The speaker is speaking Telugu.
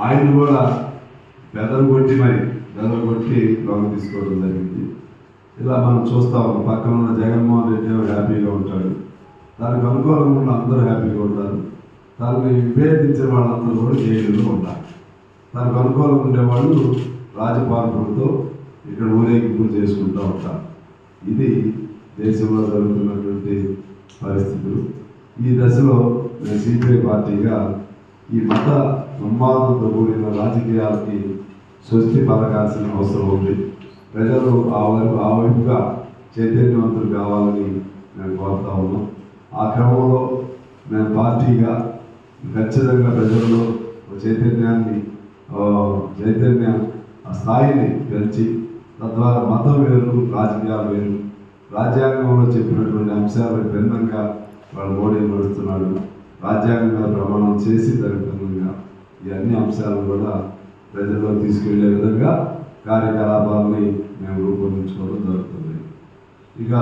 ఆయన కూడా బెదరు కొట్టి మరి బెదరు కొట్టి లొంగ తీసుకోవడం జరిగింది. ఇలా మనం చూస్తా ఉన్నాం. పక్కన ఉన్న జగన్మోహన్ రెడ్డి హ్యాపీగా ఉంటాడు. దానికి అనుకూలంగా ఉన్న అందరూ హ్యాపీగా ఉంటారు. దాన్ని విభేదించే వాళ్ళందరూ కూడా జైలులో ఉంటారు. దానికి అనుకూలంగా ఉండేవాళ్ళు రాజపాలకులతో ఇక్కడ ఊరేగింపులు చేసుకుంటూ ఉంటారు. ఇది దేశంలో జరుగుతున్నటువంటి పరిస్థితులు. ఈ దశలో నేను సిపిఐ పార్టీగా ఈ మత ఉన్మాదంతో కూడిన రాజకీయాలకి స్వస్తి పలకాల్సిన అవసరం ఉంది. ప్రజలు ఆ వైపు ఆ వైపుగా చైతన్యవంతులు కావాలని మేము కోరుతా ఉన్నాం. ఆ క్రమంలో మేము పార్టీగా ఖచ్చితంగా ప్రజల్లో చైతన్యాన్ని చైతన్య స్థాయిని పెంచి తద్వారా మతం వేరు రాజకీయాలు వేరు రాజ్యాంగంలో చెప్పినటువంటి అంశాలకు భిన్నంగా వాళ్ళు మోడీ నడుస్తున్నాడు రాజ్యాంగంగా ప్రమాణం చేసి దానికి భిన్నంగా ఈ అన్ని అంశాలను కూడా ప్రజల్లో తీసుకెళ్ళే విధంగా కార్యకలాపాలని మేము రూపొందించుకోవడం జరుగుతుంది. ఇక